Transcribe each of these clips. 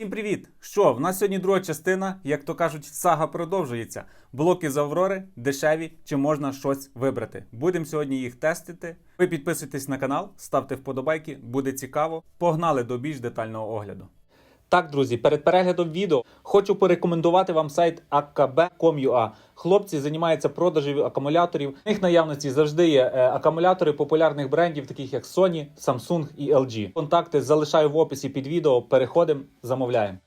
Всім привіт! Що, в нас сьогодні друга частина, як то кажуть, сага продовжується. Блоки з Аврори, дешеві, чи можна щось вибрати. Будемо сьогодні їх тестити. Ви підписуйтесь на канал, ставте вподобайки, буде цікаво. Погнали до більш детального огляду. Так, друзі, перед переглядом відео хочу порекомендувати вам сайт akb.com.ua. Хлопці займаються продажем акумуляторів. В них наявності завжди є е, акумулятори популярних брендів, таких як Sony, Samsung і LG. Контакти залишаю в описі під відео. Переходимо, замовляємо.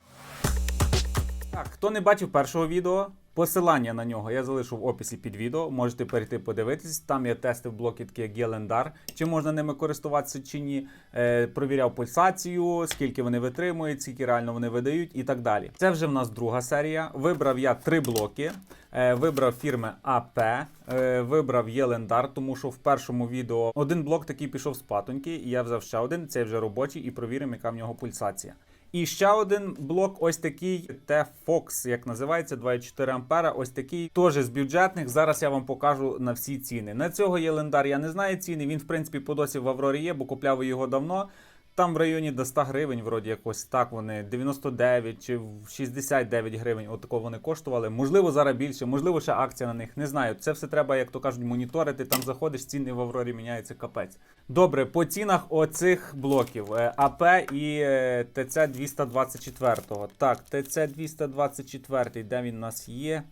Так, хто не бачив першого відео, посилання на нього я залишу в описі під відео. Можете перейти подивитись. Там я тестив блоки такі як Єлендар, чи можна ними користуватися чи ні. Е, провіряв пульсацію, скільки вони витримують, скільки реально вони видають і так далі. Це вже в нас друга серія. Вибрав я три блоки. Е, вибрав фірми АП, е, вибрав Єлендар, тому що в першому відео один блок такий пішов з патоньки, і я взяв ще один, цей вже робочий, і провіримо, яка в нього пульсація. І ще один блок, ось такий T-Fox, як називається, 2,4 ампера. Ось такий теж з бюджетних. Зараз я вам покажу на всі ціни. На цього єлендар я не знаю ціни. Він, в принципі, по досі в Аврорі є, бо купляв його давно. Там в районі до 100 гривень, вроді якось так вони 99 чи 69 гривень. Отако вони коштували. Можливо, зараз більше, можливо, ще акція на них. Не знаю. Це все треба, як то кажуть, моніторити. Там заходиш, ціни в Аврорі міняються капець. Добре, по цінах оцих блоків е, АП і е, ТЦ 224. Так, ТЦ 224, де він у нас є?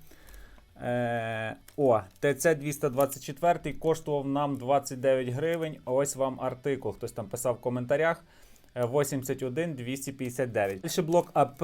Е, о, ТЦ 224 коштував нам 29 гривень. Ось вам артикул. Хтось там писав в коментарях. Е, 81 259. Далі блок АП.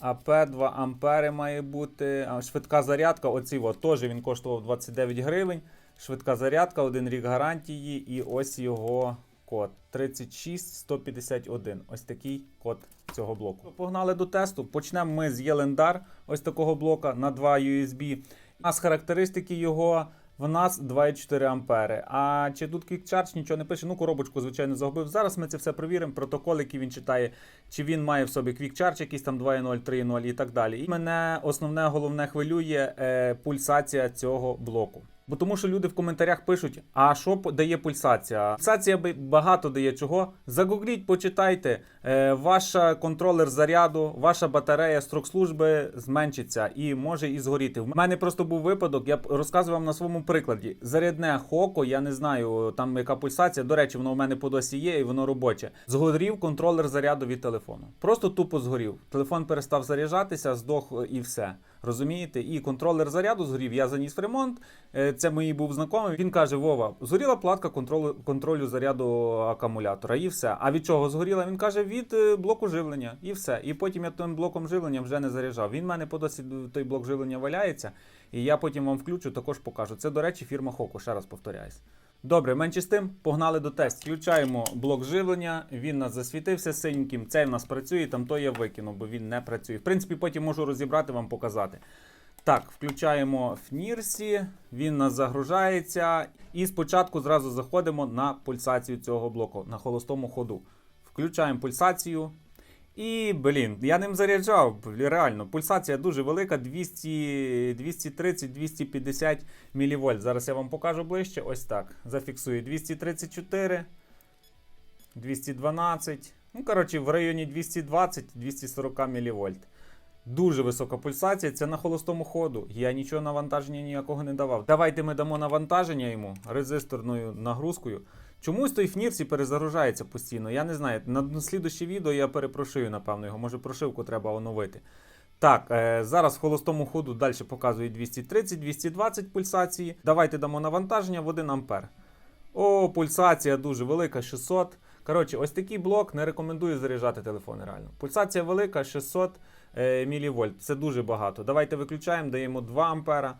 АП 2 ампери має бути. Швидка зарядка. Оці от, теж він коштував 29 гривень. Швидка зарядка, один рік гарантії, і ось його код 36151. Ось такий код цього блоку. Погнали до тесту. Почнемо ми з Єлендар, ось такого блока на 2 USB. У нас характеристики його. В нас 2,4 ампери. А чи тут Quick нічого не пише? Ну, коробочку, звичайно, загубив. Зараз ми це все перевіримо. Протокол, який він читає, чи він має в собі Quick якийсь там 2,0, 3,0 і так далі. І мене основне головне хвилює е, пульсація цього блоку. Бо тому що люди в коментарях пишуть: а що дає пульсація? Пульсація багато дає чого. Загугліть, почитайте. Е, ваш контролер заряду, ваша батарея строк служби зменшиться і може і згоріти. В мене просто був випадок. Я розказував на своєму прикладі. Зарядне хоко, я не знаю там яка пульсація. До речі, воно в мене по досі є і воно робоче. Згорів контролер заряду від телефону. Просто тупо згорів. Телефон перестав заряджатися, здох і все. Розумієте? І контролер заряду згорів. Я заніс в ремонт. Е, Це мій був знайомий. Він каже: Вова, згоріла платка контролю, контролю заряду акумулятора, і все. А від чого згоріла? Він каже, від е, блоку живлення, і все. І потім я тим блоком живлення вже не заряджав. Він в мене по досі той блок живлення валяється, і я потім вам включу, також покажу. Це, до речі, фірма Хоку, ще раз повторяюсь. Добре, менше з тим, погнали до тесту. Включаємо блок живлення, він нас засвітився синеньким. Цей в нас працює, там то я викинув, бо він не працює. В принципі, потім можу розібрати, вам показати. Так, включаємо Фнірсі, він нас загружається. І спочатку зразу заходимо на пульсацію цього блоку на холостому ходу. Включаємо пульсацію. І, блін, я ним заряджав. Реально, пульсація дуже велика, 230-250 мВ. Зараз я вам покажу ближче. Ось так. Зафіксую 234, 212. Ну, коротше, в районі 220-240 мВ. Дуже висока пульсація, це на холостому ходу. Я нічого навантаження ніякого не давав. Давайте ми дамо навантаження йому резисторною нагрузкою. Чомусь той фнірсі перезагружається постійно. Я не знаю. На слідуще відео я перепрошую, напевно, його. Може прошивку треба оновити. Так, е, зараз в холостому ходу далі показує 230-220 пульсації. Давайте дамо навантаження в 1 ампер. О, пульсація дуже велика, 600. Коротше, ось такий блок не рекомендую заряджати телефони реально. Пульсація велика, 600 е, мВ. Це дуже багато. Давайте виключаємо, даємо 2 ампера.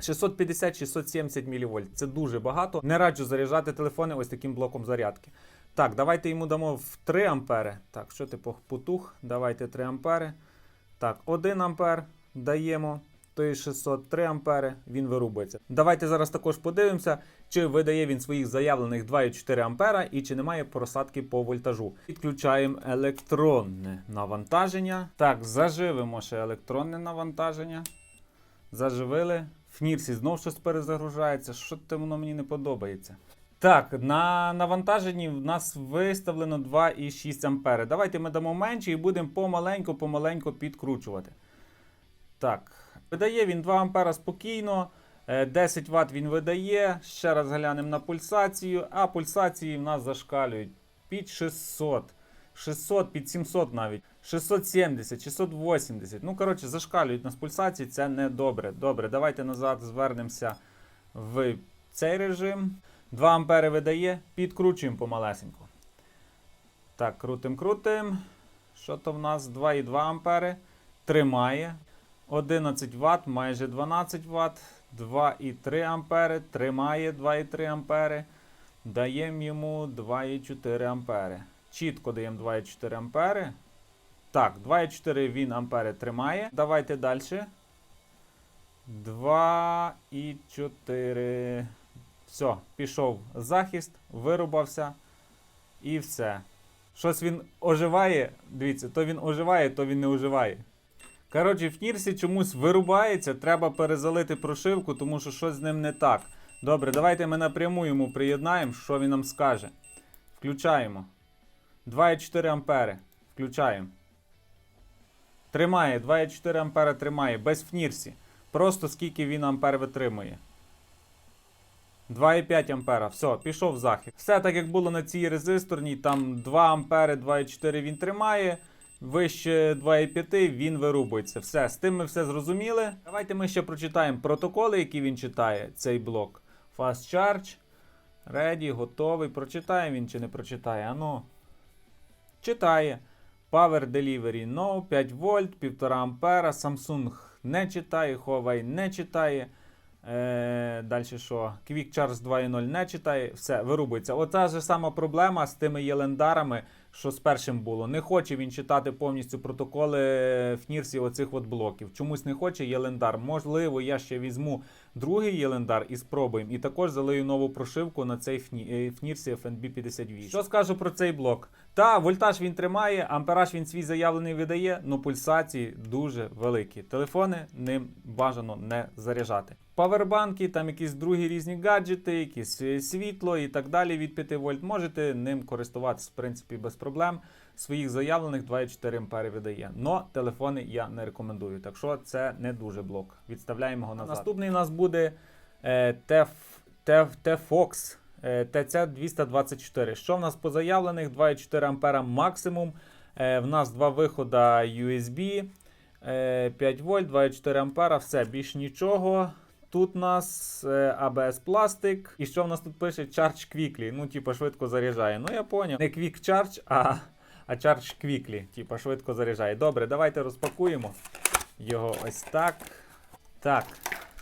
650-670 мВ. Це дуже багато. Не раджу заряджати телефони ось таким блоком зарядки. Так, давайте йому дамо в 3 ампери. Так, що ти пох- потух? Давайте 3 ампери. Так, 1 ампер даємо. То є 603 ампери, він вирубується. Давайте зараз також подивимося, чи видає він своїх заявлених 2,4 ампера і чи немає просадки по вольтажу. Підключаємо електронне навантаження. Так, заживемо ще електронне навантаження. Заживили. В Нірсі знов щось перезагружається. Що те воно мені не подобається. Так, на навантаженні в нас виставлено 2,6 ампери. Давайте ми дамо менше і будемо помаленьку-помаленьку підкручувати. Так, видає він 2 ампера спокійно. е, 10 Вт він видає. Ще раз глянемо на пульсацію. А пульсації в нас зашкалюють під 600. 600, під 700 навіть. 670, 680. Ну, коротше, зашкалюють нас пульсації, це не добре. Добре, давайте назад звернемося в цей режим. 2 ампери видає, підкручуємо помалесеньку. Так, крутим, крутим. Що то в нас? 2,2 ампери. Тримає. 11 Вт, майже 12 Вт. 2,3 ампери. Тримає 2,3 ампери. Даємо йому 2,4 ампери. Чітко даємо 2,4 ампери. Так, 2,4 він ампери тримає. Давайте далі. 2,4. Все, пішов захист, вирубався і все. Щось він оживає. Дивіться, то він оживає, то він не оживає. Коротше, в Нірсі чомусь вирубається, треба перезалити прошивку, тому що щось з ним не так. Добре, давайте ми напряму йому приєднаємо, що він нам скаже. Включаємо. 2,4 ампери. Включаємо. Тримає, 2,4 ампера тримає, без фнірсі. Просто скільки він ампер витримує. 2,5 ампера. Все, пішов захід. Все так як було на цій резисторній, там 2 ампери, 2,4 він тримає. Вище 2,5 він вирубується. Все, з тим ми все зрозуміли. Давайте ми ще прочитаємо протоколи, які він читає, цей блок. Fast Charge. Ready, готовий. Прочитає він чи не прочитає? Ану. Читає. Power Delivery No, 5 вольт, 1,5 ампера. Samsung не читає, Huawei не читає. Е, Далі що? Quick Charge 2.0 не читає, все, вирубується. Оця ж сама проблема з тими єлендарами, що з першим було. Не хоче він читати повністю протоколи в Нірсі оцих от блоків. Чомусь не хоче єлендар. Можливо, я ще візьму другий єлендар і спробуємо. І також залию нову прошивку на цей Фні- е, Фнірсі FNB 58. Що скажу про цей блок? Та вольтаж він тримає, ампераж він свій заявлений видає, але пульсації дуже великі. Телефони ним бажано не заряджати. Павербанки, там якісь другі різні гаджети, якісь е, світло і так далі від 5 вольт. Можете ним користуватися в принципі без проблем. Своїх заявлених 2,4 ампери видає. Но телефони я не рекомендую. Так що це не дуже блок. Відставляємо його назад. Наступний у нас буде е, TF, TF, TFox Е, ТЦ-224. Що в нас по заявлених? 2,4 А максимум. Е, в нас два виходи USB 5 вольт, 2,4 А. Все, більш нічого. Тут у нас е, ABS пластик. І що в нас тут пише? Charge quickly. Ну, типу, швидко заряджає. Ну, я поняв. Не Quick Charge, а а Charge Quickly. Типу, швидко заряджає. Добре, давайте розпакуємо його ось так. Так.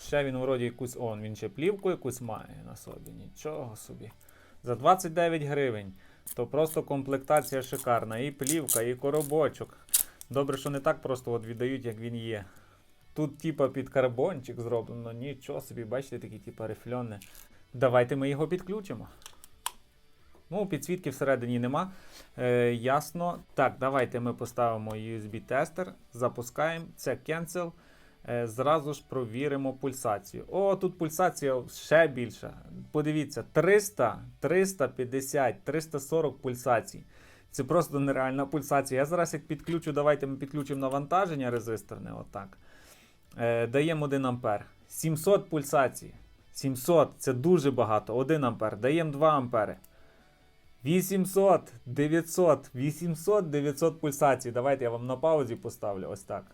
Ще він вроді якусь. Он, він ще плівку якусь має на собі. Нічого собі. За 29 гривень. То просто комплектація шикарна. І плівка, і коробочок. Добре, що не так просто от віддають, як він є. Тут, типа, під карбончик зроблено. Нічого собі, бачите, такі, типа, рифльони. Давайте ми його підключимо. Ну, підсвітки всередині нема. Е, ясно. Так, давайте ми поставимо USB-тестер, запускаємо. Це cancel. Е, зразу ж провіримо пульсацію. О, тут пульсація ще більша. Подивіться, 300, 350, 340 пульсацій. Це просто нереальна пульсація. Я зараз як підключу, давайте ми підключимо навантаження резисторне. Отак. Е, даємо 1 ампер. 700 пульсацій. 700 це дуже багато. 1 ампер. Даємо 2 ампери. 800, 900, 800, 900 пульсацій. Давайте я вам на паузі поставлю. Ось так.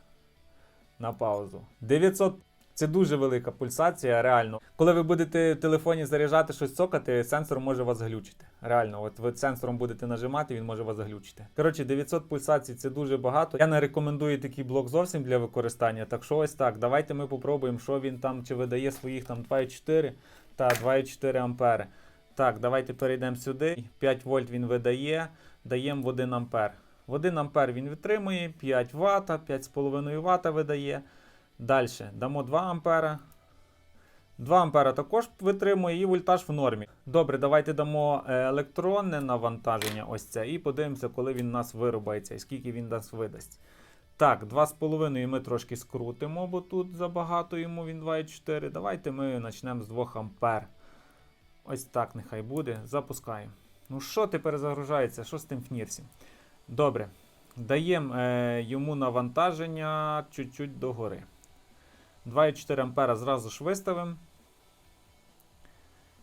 На паузу. 900 це дуже велика пульсація, реально. Коли ви будете в телефоні заряджати щось цокати, сенсор може вас глючити. Реально, от ви сенсором будете нажимати, він може вас заглючити. Коротше, 900 пульсацій це дуже багато. Я не рекомендую такий блок зовсім для використання. Так що ось так. Давайте ми попробуємо, що він там чи видає своїх там 2,4 та 2,4 ампери. Так, давайте перейдемо сюди. 5 вольт він видає, даємо в 1 ампер. В 1 ампер він витримує, 5 Вт, 5,5 Вт видає. Далі дамо 2 ампера. 2 ампера також витримує і вольтаж в нормі. Добре, давайте дамо е, електронне навантаження, ось це, і подивимося, коли він нас вирубається і скільки він нас видасть. Так, 2,5 ми трошки скрутимо, бо тут забагато йому він 2,4. Давайте ми почнемо з 2 ампер. Ось так нехай буде. Запускаємо. Ну що ти перезагружається? Що з тим фнірсі? Добре. Даємо е, йому навантаження чуть-чуть догори. 2,4 ампера зразу ж виставимо.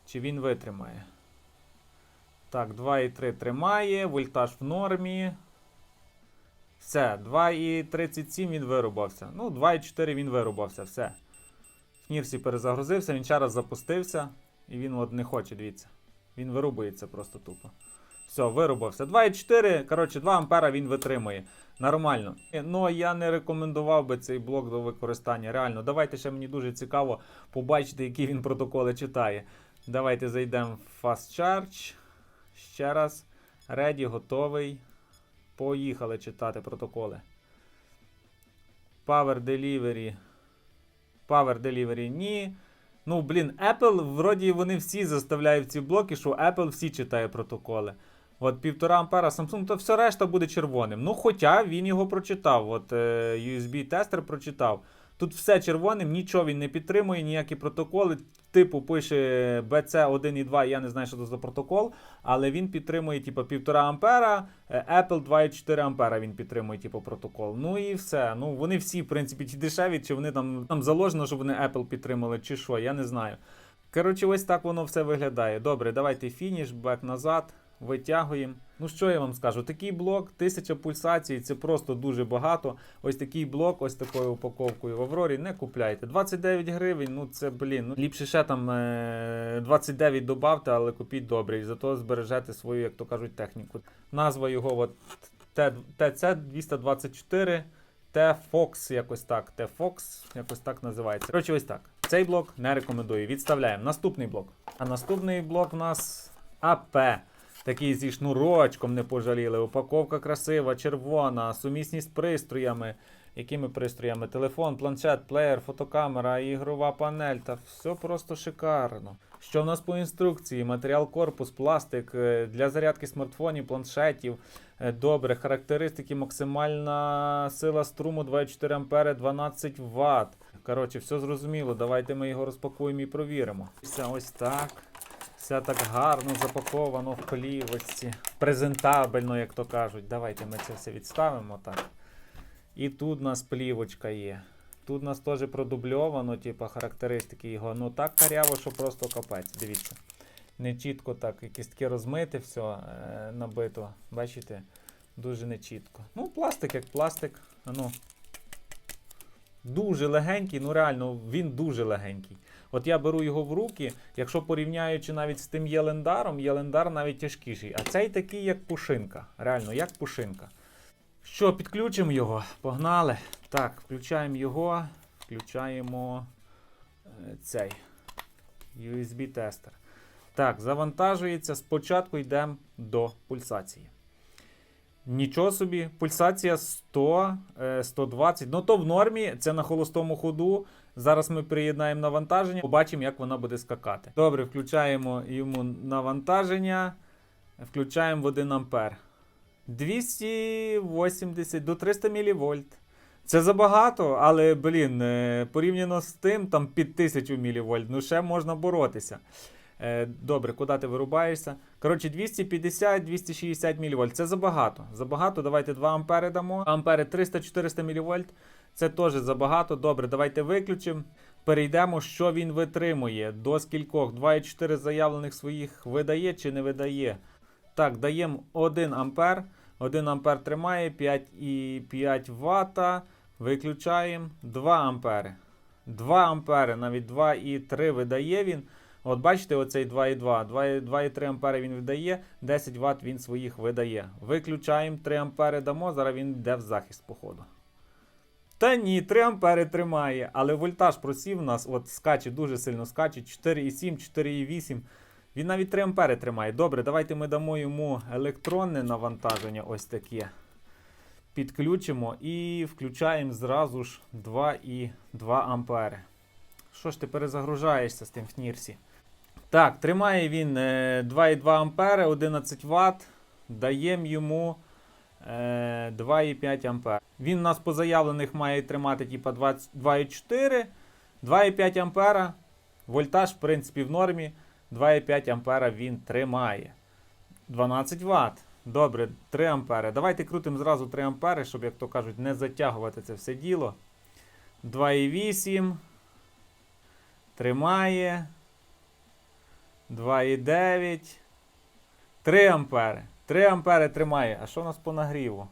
Чи він витримає? Так, 2,3 тримає, вольтаж в нормі. Все, 2,37 він вирубався. Ну, 2,4 він вирубався, все. Фнірсі перезагрузився, він ще раз запустився. І він от не хоче, дивіться. Він вирубується просто тупо. Все, вирубався. 2,4, коротше, 2 ампера він витримує. Нормально. Е, Ну, я не рекомендував би цей блок до використання. Реально, давайте ще мені дуже цікаво побачити, які він протоколи читає. Давайте зайдемо в Fast Charge. Ще раз. Ready, готовий. Поїхали читати протоколи. Power Delivery. Power Delivery ні. Ну, блін, Apple, вроді вони всі заставляють ці блоки, що Apple всі читає протоколи. От 1,5 ампера Samsung, то все решта буде червоним. Ну, хоча він його прочитав. От е, USB-тестер прочитав. Тут все червоним, нічого він не підтримує, ніякі протоколи. Типу пише BC1.2, я не знаю, що це за протокол, але він підтримує типу, 1,5 ампера, е, Apple 2,4 ампера він підтримує типу, протокол. Ну і все. Ну вони всі, в принципі, чи дешеві, чи вони там, там заложено, щоб вони Apple підтримали, чи що, я не знаю. Коротше, ось так воно все виглядає. Добре, давайте фініш, бек назад, витягуємо. Ну що я вам скажу? Такий блок, 1000 пульсацій, це просто дуже багато. Ось такий блок, ось такою упаковкою в Аврорі не купляйте. 29 гривень, ну це блін. Ну, ліпше ще там е- 29 добавте, але купіть добре. І зато збережете свою, як то кажуть, техніку. Назва його от TC224. T-Fox, якось так. T-Fox, якось так називається. Коротше, ось так. Цей блок не рекомендую. Відставляємо. Наступний блок. А наступний блок у нас АП. Такий зі шнурочком не пожаліли. Упаковка красива, червона, сумісність з пристроями. Якими пристроями? Телефон, планшет, плеєр, фотокамера, ігрова панель. Та все просто шикарно. Що в нас по інструкції? Матеріал корпус, пластик е, для зарядки смартфонів, планшетів. Е, Добре, характеристики, максимальна сила струму 24 ампери, 12 Вт. Коротше, все зрозуміло. Давайте ми його розпакуємо і провіримо. Все ось так. Все так гарно запаковано в плівочці. Презентабельно, як то кажуть. Давайте ми це все відставимо так. І тут у нас плівочка є. Тут у нас теж продубльовано, типу, характеристики його. Ну так каряво, що просто капець. Дивіться. Не чітко так, якесь таке розмите, все е, набито. Бачите? Дуже нечітко. Ну, пластик як пластик. Ну. Дуже легенький, ну реально, він дуже легенький. От я беру його в руки, якщо порівняючи навіть з тим Єлендаром, Єлендар навіть тяжкіший. А цей такий, як пушинка. Реально, як пушинка. Що, підключимо його? Погнали. Так, включаємо його, включаємо е, цей USB-тестер. Так, завантажується. Спочатку йдемо до пульсації. Нічого собі, пульсація 100, е, 120. Ну то в нормі, це на холостому ходу. Зараз ми приєднаємо навантаження, побачимо, як вона буде скакати. Добре, включаємо йому навантаження. Включаємо в 1 ампер. 280 до 300 мВ. Це забагато, але, блін, е, порівняно з тим, там під 1000 мВ, ну ще можна боротися. Е, Добре, куди ти вирубаєшся? Коротше, 250-260 мВ. Це забагато. Забагато, давайте 2 ампери дамо. Ампери 300-400 мВ. Це теж забагато. Добре, давайте виключимо. Перейдемо, що він витримує. До скількох? 2,4 заявлених своїх видає чи не видає. Так, даємо 1 ампер. 1 ампер тримає 5,5 Вт. Виключаємо 2 ампери. 2 ампери, навіть 2,3 видає він. От бачите, оцей 2,2. 2,3 ампери він видає, 10 Вт він своїх видає. Виключаємо 3 ампери дамо, зараз він йде в захист, походу. Та ні, 3 ампери тримає, але вольтаж просів у нас, от скаче, дуже сильно скаче, 4,7, 4,8. Він навіть 3 ампери тримає. Добре, давайте ми дамо йому електронне навантаження, ось таке. Підключимо і включаємо зразу ж 2,2 ампери. Що ж ти перезагружаєшся з тим в Нірсі? Так, тримає він е, 2,2 ампери, 11 Вт. Даємо йому е, 2,5 ампер. Він у нас по заявлених має тримати типа 2,4, 2,5 ампера. Вольтаж, в принципі, в нормі. 2,5 ампера він тримає. 12 Вт. Добре, 3 ампери. Давайте крутимо зразу 3 ампери, щоб, як то кажуть, не затягувати це все діло. 2,8. Тримає. 2,9. 3 ампери. 3 ампери тримає. А що у нас по нагріву?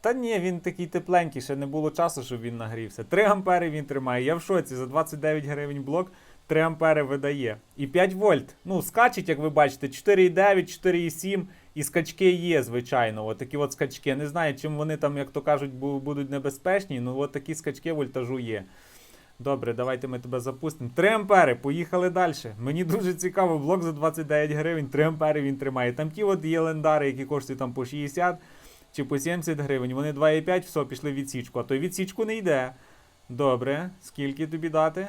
Та ні, він такий тепленький, ще не було часу, щоб він нагрівся. 3 ампери він тримає. Я в шоці, за 29 гривень блок 3 ампери видає. І 5 вольт. Ну, скачить, як ви бачите, 4,9, 4,7. І скачки є, звичайно. От такі от скачки. Не знаю, чим вони там, як то кажуть, будуть небезпечні. Ну, от такі скачки вольтажу є. Добре, давайте ми тебе запустимо. 3 ампери, поїхали далі. Мені дуже цікаво, блок за 29 гривень, 3 ампери він тримає. Там ті от є лендари, які коштують там по 60 чи по 70 гривень. Вони 2,5, все, пішли в відсічку. А то відсічку не йде. Добре, скільки тобі дати?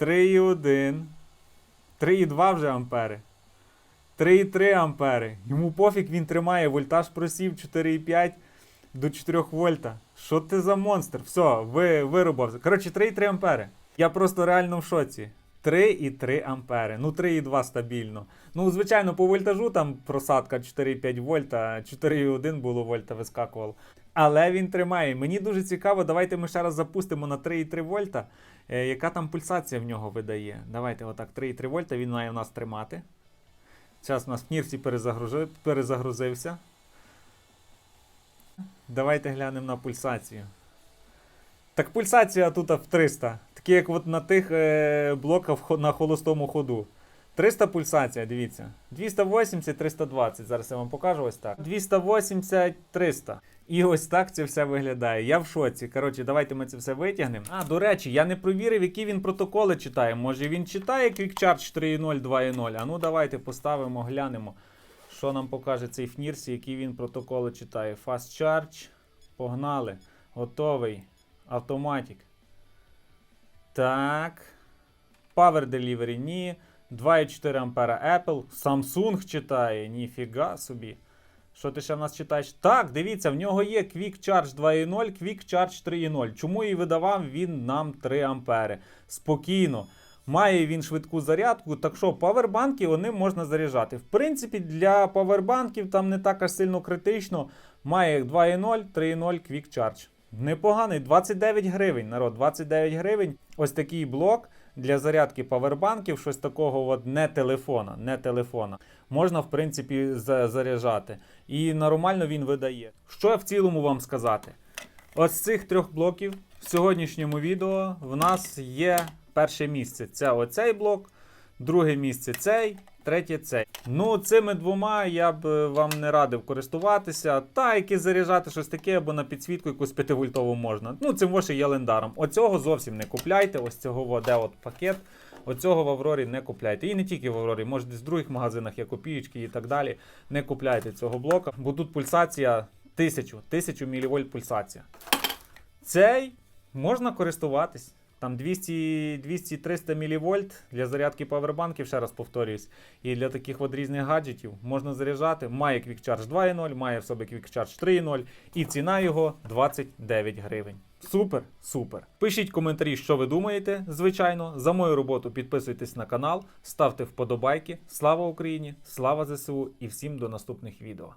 3,1. 3,2 вже ампери. 3,3 ампери. Йому пофіг, він тримає. Вольтаж просів 4,5 до 4 вольта. Що ти за монстр? Все, ви вирубався. Коротше, 3,3 ампери. Я просто реально в шоці. 3,3 ампери. Ну, 3,2 стабільно. Ну, звичайно, по вольтажу там просадка 4,5 вольта, 4,1 було вольта вискакувало. Але він тримає. Мені дуже цікаво, давайте ми ще раз запустимо на 3,3 вольта. Е, яка там пульсація в нього видає? Давайте отак, 3,3 вольта він має в нас тримати. Зараз у нас в нірці перезагрузився. Давайте глянемо на пульсацію. Так пульсація тут в 300. Такі як от на тих е, блоках на холостому ходу. 300 пульсація, дивіться. 280, 320. Зараз я вам покажу ось так. 280, 300. І ось так це все виглядає. Я в шоці. Коротше, давайте ми це все витягнемо. А, до речі, я не провірив, які він протоколи читає. Може він читає Quick Charge 3.0, 2.0. А ну давайте поставимо, глянемо, що нам покаже цей ФНІРС, які він протоколи читає. Fast Charge. Погнали. Готовий. Автоматик. Так. Power Delivery ні. 2,4 ампера Apple. Samsung читає. Ніфіга собі. Що ти ще в нас читаєш? Так, дивіться, в нього є Quick Charge 2.0, Quick Charge 3.0. Чому і видавав він нам 3 ампери? Спокійно. Має він швидку зарядку, так що павербанки вони можна заряджати. В принципі, для павербанків там не так аж сильно критично. Має 2.0, 3.0 Quick Charge. Непоганий, 29 гривень, народ, 29 гривень. Ось такий блок для зарядки павербанків, щось такого от не телефона, не телефона. Можна, в принципі, заряджати. І нормально він видає. Що я в цілому вам сказати? Ось з цих трьох блоків в сьогоднішньому відео в нас є перше місце. Це оцей блок, друге місце цей, третє цей. Ну, цими двома я б е, вам не радив користуватися. Та які заряджати щось таке, або на підсвітку якусь 5 вольтову можна. Ну, цим ваше є лендаром. Оцього зовсім не купляйте. Ось цього де от пакет. Оцього в Аврорі не купляйте. І не тільки в Аврорі, може десь в других магазинах є копієчки і так далі. Не купляйте цього блока, бо тут пульсація 1000, 1000 мВ пульсація. Цей можна користуватись. Там 200-300 мВ для зарядки павербанків, ще раз повторююсь. І для таких от різних гаджетів можна заряджати. Має Quick Charge 2.0, має в собі Quick Charge 3.0 і ціна його 29 гривень. Супер, супер. Пишіть коментарі, що ви думаєте. Звичайно, за мою роботу підписуйтесь на канал, ставте вподобайки. Слава Україні! Слава ЗСУ і всім до наступних відео.